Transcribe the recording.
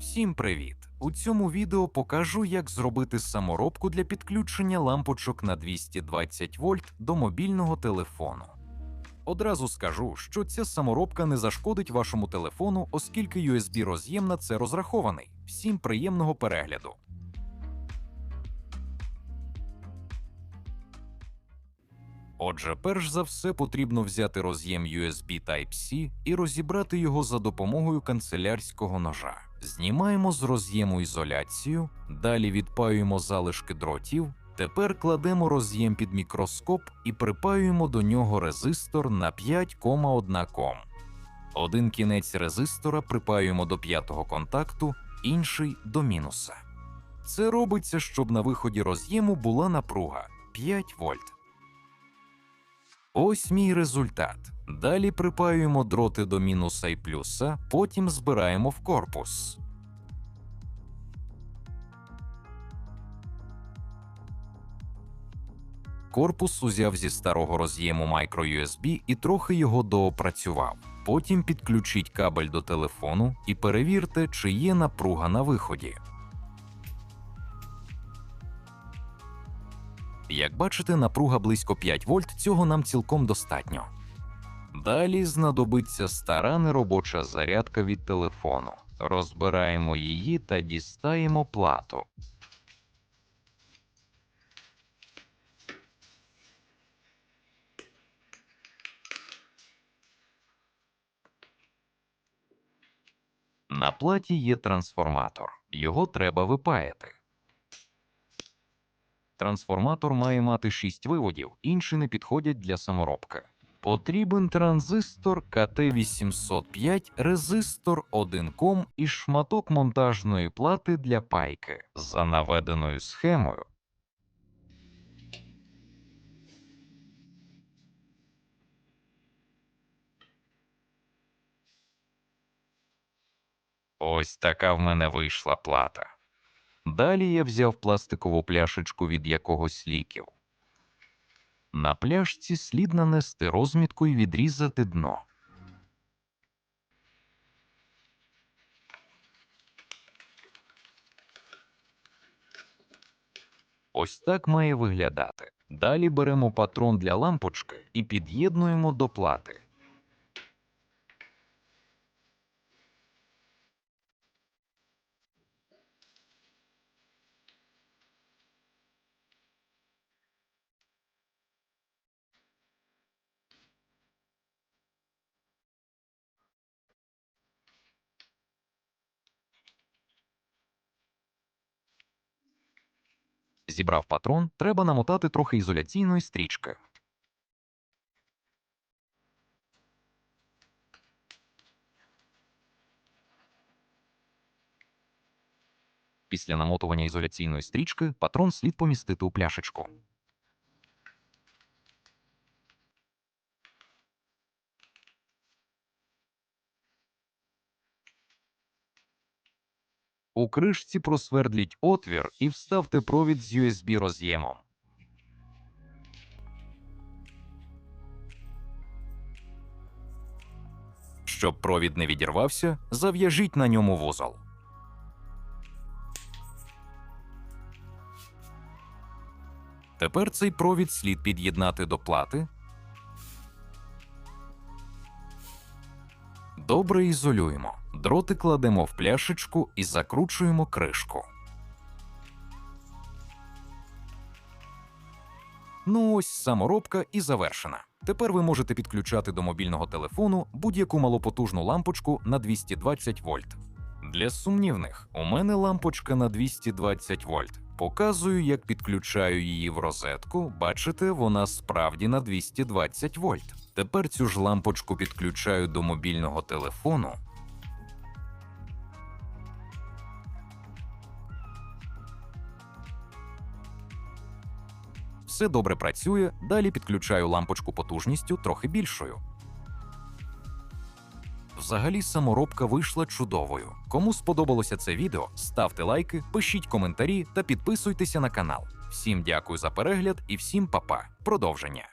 Всім привіт! У цьому відео покажу, як зробити саморобку для підключення лампочок на 220 вольт до мобільного телефону. Одразу скажу, що ця саморобка не зашкодить вашому телефону, оскільки USB роз'єм на це розрахований. Всім приємного перегляду. Отже, перш за все потрібно взяти роз'єм USB Type-C і розібрати його за допомогою канцелярського ножа. Знімаємо з роз'єму ізоляцію, далі відпаюємо залишки дротів. Тепер кладемо роз'єм під мікроскоп і припаюємо до нього резистор на 5,1 ком. Один кінець резистора припаюємо до п'ятого контакту, інший до мінуса. Це робиться, щоб на виході роз'єму була напруга 5 вольт. Ось мій результат. Далі припаюємо дроти до мінуса і плюса, потім збираємо в корпус. Корпус узяв зі старого роз'єму microUSB і трохи його доопрацював. Потім підключіть кабель до телефону і перевірте, чи є напруга на виході. Як бачите, напруга близько 5 вольт, цього нам цілком достатньо. Далі знадобиться стара неробоча зарядка від телефону. Розбираємо її та дістаємо плату. На платі є трансформатор. Його треба випаяти. Трансформатор має мати 6 виводів, інші не підходять для саморобки. Потрібен транзистор КТ805, резистор 1 ком і шматок монтажної плати для пайки за наведеною схемою. Ось така в мене вийшла плата. Далі я взяв пластикову пляшечку від якогось ліків. На пляшці слід нанести розмітку і відрізати дно. Ось так має виглядати. Далі беремо патрон для лампочки і під'єднуємо до плати. Зібрав патрон, треба намотати трохи ізоляційної стрічки. Після намотування ізоляційної стрічки патрон слід помістити у пляшечку. У кришці просвердліть отвір і вставте провід з USB роз'ємом. Щоб провід не відірвався, зав'яжіть на ньому вузол. Тепер цей провід слід під'єднати до плати. Добре ізолюємо. Дроти кладемо в пляшечку і закручуємо кришку. Ну ось саморобка і завершена. Тепер ви можете підключати до мобільного телефону будь-яку малопотужну лампочку на 220 вольт. Для сумнівних, у мене лампочка на 220 вольт. Показую, як підключаю її в розетку. Бачите, вона справді на 220 вольт. Тепер цю ж лампочку підключаю до мобільного телефону. Все добре працює. Далі підключаю лампочку потужністю трохи більшою. Взагалі, саморобка вийшла чудовою. Кому сподобалося це відео, ставте лайки, пишіть коментарі та підписуйтеся на канал. Всім дякую за перегляд і всім па-па. Продовження.